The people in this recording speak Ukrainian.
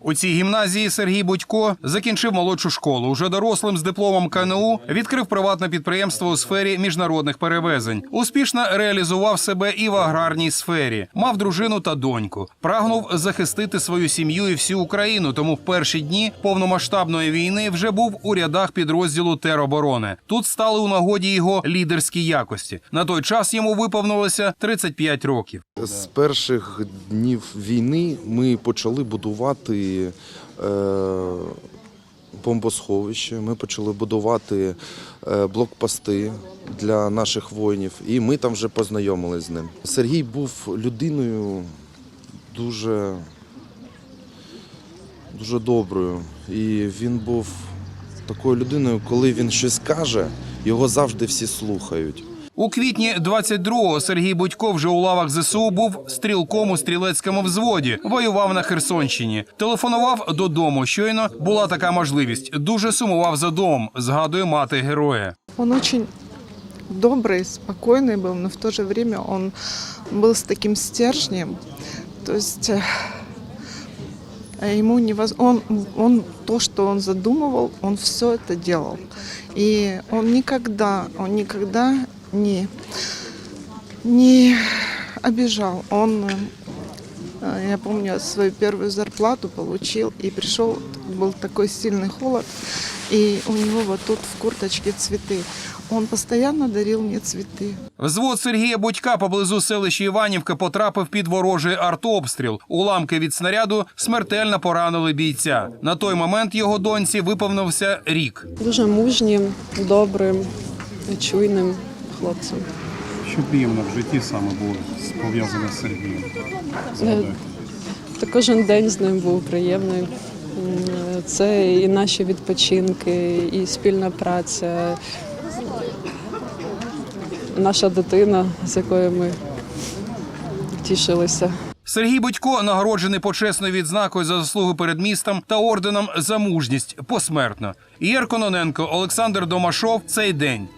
У цій гімназії Сергій Будько закінчив молодшу школу. Уже дорослим з дипломом КНУ відкрив приватне підприємство у сфері міжнародних перевезень. Успішно реалізував себе і в аграрній сфері. Мав дружину та доньку. Прагнув захистити свою сім'ю і всю Україну. Тому в перші дні повномасштабної війни вже був у рядах підрозділу тероборони. Тут стали у нагоді його лідерські якості. На той час йому виповнилося 35 років. З перших днів війни ми почали будувати е, бомбосховище, ми почали будувати е, блокпости для наших воїнів, і ми там вже познайомилися з ним. Сергій був людиною дуже, дуже доброю. І він був такою людиною, коли він щось каже, його завжди всі слухають. У квітні 22-го Сергій Будько вже у лавах ЗСУ був стрілком у стрілецькому взводі. Воював на Херсонщині. Телефонував додому. Щойно була така можливість. Дуже сумував за домом. Згадує мати героя. Он очень добрый, спокойный был, но в то же время он был с таким стержнем. То есть э, ему невоз... он, он то, что он задумывал, он все это делал. И он никогда, он никогда не, не обижал. Он, э, я помню, свою первую зарплату получил и пришел, был такой сильный холод, и у него вот тут в курточке цветы. Он постоянно дарил мне цветы. Взвод Сергія Будька поблизу селища Іванівка потрапив під ворожий артобстріл. Уламки від снаряду смертельно поранили бійця. На той момент його доньці виповнився рік. Дуже мужнім, добрим, чуйним хлопцем. Що приємно в житті саме було пов'язане з Сергієм? Та кожен день з ним був приємний. Це і наші відпочинки, і спільна праця, наша дитина, з якою ми тішилися. Сергій Будько нагороджений почесною відзнакою за заслуги перед містом та орденом за мужність посмертно. Ігор Кононенко, Олександр Домашов. Цей день.